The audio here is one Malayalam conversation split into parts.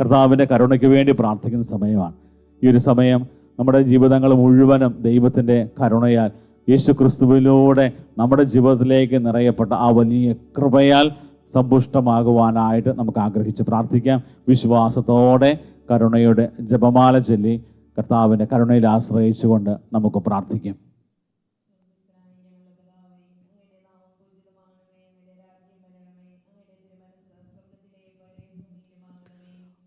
കർത്താവിന്റെ കരുണയ്ക്ക് വേണ്ടി പ്രാർത്ഥിക്കുന്ന സമയമാണ്. ഈ ഒരു സമയം നമ്മുടെ ജീവിതങ്ങൾ മുഴുവനും ദൈവത്തിന്റെ കരുണയാൽ യേശു ക്രിസ്തുവിലൂടെ നമ്മുടെ ജീവിതത്തിലേക്ക് നിറയപ്പെട്ട ആ വലിയ കൃപയാൽ സമ്പുഷ്ടമാകുവാനായിട്ട് നമുക്ക് ആഗ്രഹിച്ച് പ്രാർത്ഥിക്കാം. വിശ്വാസത്തോടെ കരുണയുടെ ജപമാല ചൊല്ലി കർത്താവിന്റെ കരുണയിൽ ആശ്രയിച്ചുകൊണ്ട് നമുക്ക് പ്രാർത്ഥിക്കാം.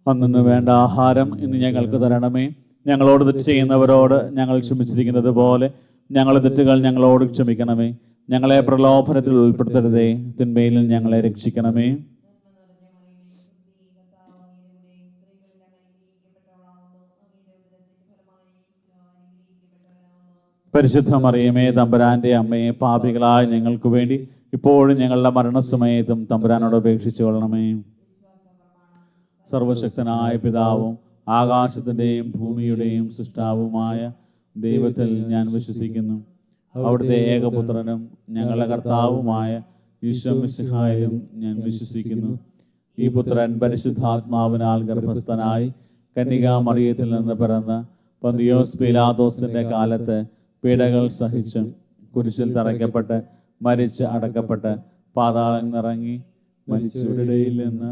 അന്നു വേണ്ട ആഹാരം ഇന്ന് ഞങ്ങൾക്ക് തരണമേ. ഞങ്ങളോട് തെറ്റ് ചെയ്യുന്നവരോട് ഞങ്ങൾ ക്ഷമിച്ചിരിക്കുന്നത് പോലെ ഞങ്ങളുടെ തെറ്റുകൾ ഞങ്ങളോട് ക്ഷമിക്കണമേ. ഞങ്ങളെ പ്രലോഭനത്തിൽ ഉൾപ്പെടുത്തരുതേ. തിന്മയിൽ ഞങ്ങളെ രക്ഷിക്കണമേ. പരിശുദ്ധ മറിയമേ തമ്പുരാന്റെ അമ്മയെ പാപികളായ ഞങ്ങൾക്ക് വേണ്ടി ഇപ്പോഴും ഞങ്ങളുടെ മരണസമയത്തും തമ്പുരാനോട് അപേക്ഷിച്ചു കൊള്ളണമേ സർവശക്തനായ പിതാവും ആകാശത്തിന്റെയും ഭൂമിയുടെയും സൃഷ്ടാവുമായ ദൈവത്തിൽ ഞാൻ വിശ്വസിക്കുന്നു. അവിടുത്തെ ഏകപുത്രനും ഞങ്ങളുടെ കർത്താവുമായ ഈശ്വമിസിഹായും ഞാൻ വിശ്വസിക്കുന്നു. ഈ പുത്രൻ പരിശുദ്ധാത്മാവിനാൽ ഗർഭസ്ഥനായി കന്യകാമറിയത്തിൽ നിന്ന് പിറന്ന് പന്തിയോസ് പീലാദോസിന്റെ കാലത്ത് പീഡകൾ സഹിച്ച് കുരിശിൽ തറയ്ക്കപ്പെട്ട് മരിച്ച് അടക്കപ്പെട്ട് പാതാളം നിറങ്ങി മരിച്ചവരുടെയിൽ നിന്ന്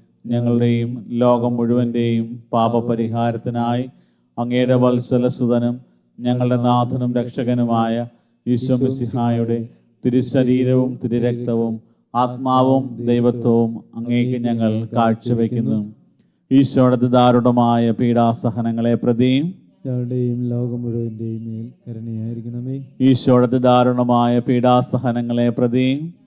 ഞങ്ങളുടെയും ലോകം മുഴുവന്റെയും പാപപരിഹാരത്തിനായി അങ്ങയുടെ വത്സലസുതനും ഞങ്ങളുടെ നാഥനും രക്ഷകനുമായ ഈശ്വമിസിഹായുടെ തിരുശരീരവും തിരുരക്തവും ആത്മാവും ദൈവത്വവും അങ്ങേക്ക് ഞങ്ങൾ കാഴ്ചവെക്കുന്നു. ഈശോയുടെ ദാരുണമായ പീഡാസഹനങ്ങളെ പ്രതിയും ഞങ്ങളുടെയും ലോകം മുഴുവന്റെയും മേൽ കരുണയായിരിക്കണമേ. ദാരുണമായ പീഡാസഹനങ്ങളെ പ്രതിയും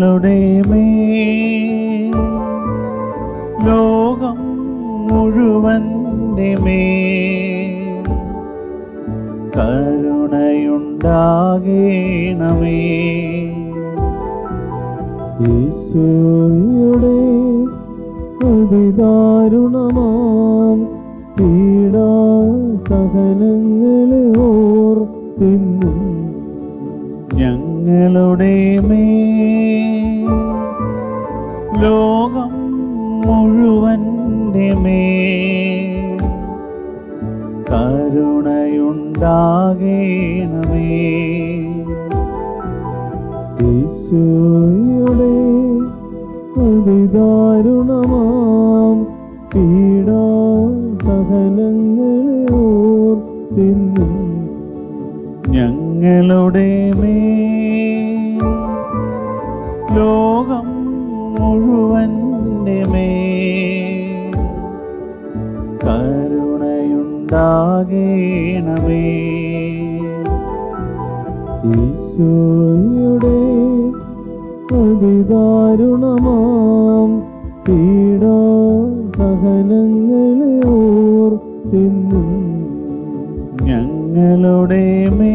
ഞങ്ങളുടെ മേ ലോകം മുഴുവന്റെ മേ കരുണയുണ്ടാകേണമേ. ഈശോയുടെ ഞങ്ങളുടെ മേ ലോകം മുഴുവന്റെ മേ കരുണയുണ്ടാകേണമേ. ഈശോയുടെ അതിദാരുണമാം പീഡാ സഹനങ്ങളെ തിന്നും ഞങ്ങളുടെ മേ ലോകം മുഴുവന്റെ മേ കരുണയുണ്ടാകേണമേ. ഈശോയുടെ അതിദാരുണമാം പീഡാ സഹനങ്ങളെ തിന്നും ഞങ്ങളുടെ മേ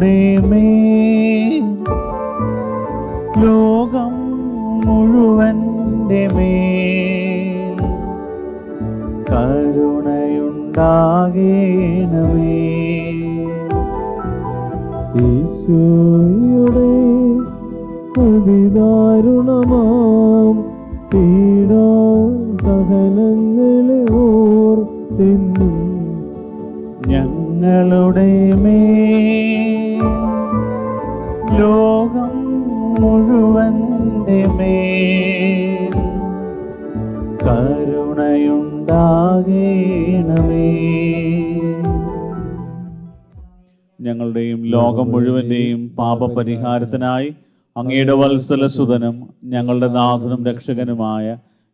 ഞങ്ങളുടെ മേ ലോകം മുഴുവന്റെ മേ കരുണയുണ്ടാകേണമേ. ഈശോയുടെ ഞങ്ങളുടെയും ലോകം മുഴുവന്റെയും പാപപരിഹാരത്തിനായി അങ്ങയുടെ വത്സലസുതനും ഞങ്ങളുടെ നാഥനും രക്ഷകനുമായ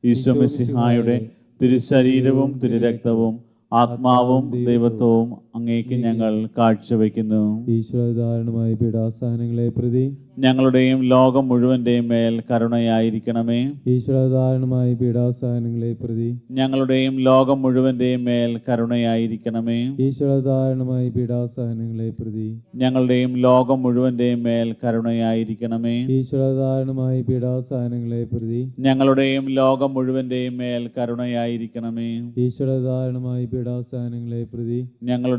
ഈശ്വമിസിഹായുടെ തിരുശരീരവും തിരുരക്തവും ആത്മാവും ദൈവത്വവും അങ്ങേക്ക് ഞങ്ങൾ കാഴ്ചവെക്കുന്നു. ഈശ്വരധാരണമായ പീഠാസ്ഥാനങ്ങളെ പ്രതി ഞങ്ങളുടെയും ലോകം മുഴുവന്റെയും മേൽ കരുണയായിരിക്കണമേ. ഈശ്വരധാരണമായ പീഠാസ്ഥാനങ്ങളെ പ്രതി ഞങ്ങളുടെയും ലോകം മുഴുവന്റെയും മേൽ കരുണയായിരിക്കണമേ. ഈശ്വരധാരണമായ പീഠാസ്ഥാനങ്ങളെ പ്രതി ഞങ്ങളുടെയും ലോകം മുഴുവന്റെയും മേൽ കരുണയായിരിക്കണമേ. ഈശ്വരധാരണമായ പീഠാസ്ഥാനങ്ങളെ പ്രതി ഞങ്ങളുടെയും ലോകം മുഴുവന്റെയും മേൽ കരുണയായിരിക്കണമേ. ഈശ്വരധാരണമായ പീഠാസ്ഥാനങ്ങളെ പ്രതി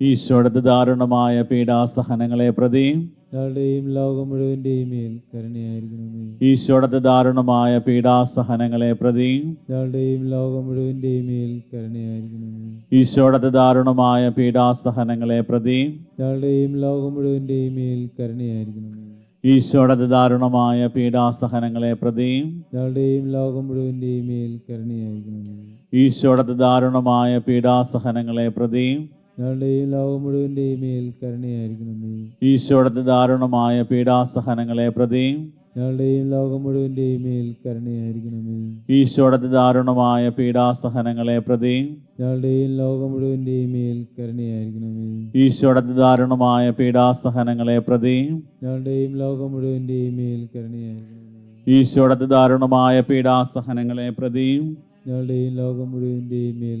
ഈശോയുടെ ദാരുണമായ പീഡാസഹനങ്ങളെ പ്രതി ഞങ്ങളുടെയും ലോകം മുഴുവന്റെയും മേൽ കരുണയായിരിക്കണമേ ദാരുണമായ പീഡാസഹനങ്ങളെ പ്രതി ഞങ്ങളുടെയും ലോകം മുഴുവന്റെയും മേൽ കരുണയായിരിക്കണമേ ദാരുണമായ പീഡാസഹനങ്ങളെ പ്രതി ഞങ്ങളുടെയും ലോകം മുഴുവന്റെയും മേൽ കരുണയായിരിക്കണമേ ദാരുണമായ പീഡാസഹനങ്ങളെ പ്രതി ഞങ്ങളുടെയും ലോകം മുഴുവന്റെയും മേൽ കരുണയായിരിക്കണമേ ദാരുണമായ പീഡാസഹനങ്ങളെ പ്രതി ഞങ്ങളുടെയും ലോകം മുഴുവന്റെയും മേൽ കരുണയായിരിക്കണമേ ഈശോയുടെ ദാരുണമായ പീഡാസഹനങ്ങളെ പ്രതി ഞങ്ങളുടെയും ലോകം മുഴുവന്റെയും മേൽ കരുണയായിരിക്കണമേ ഈശോയുടെ ദാരുണമായ പീഡാസഹനങ്ങളെ പ്രതി ഞങ്ങളുടെയും ലോകം മുഴുവന്റെയും മേൽ കരുണയായിരിക്കണമേ ഈശോയുടെ ദാരുണമായ പീഡാസഹനങ്ങളെ പ്രതി ഞങ്ങളുടെയും ലോകം മുഴുവന്റെയും മേൽ കരുണയായിരിക്കണമേ ഈശോയുടെ ദാരുണമായ പീഡാസഹനങ്ങളെ പ്രതി ഞങ്ങളുടെയും ലോകം മുഴുവന്റെയും മേൽ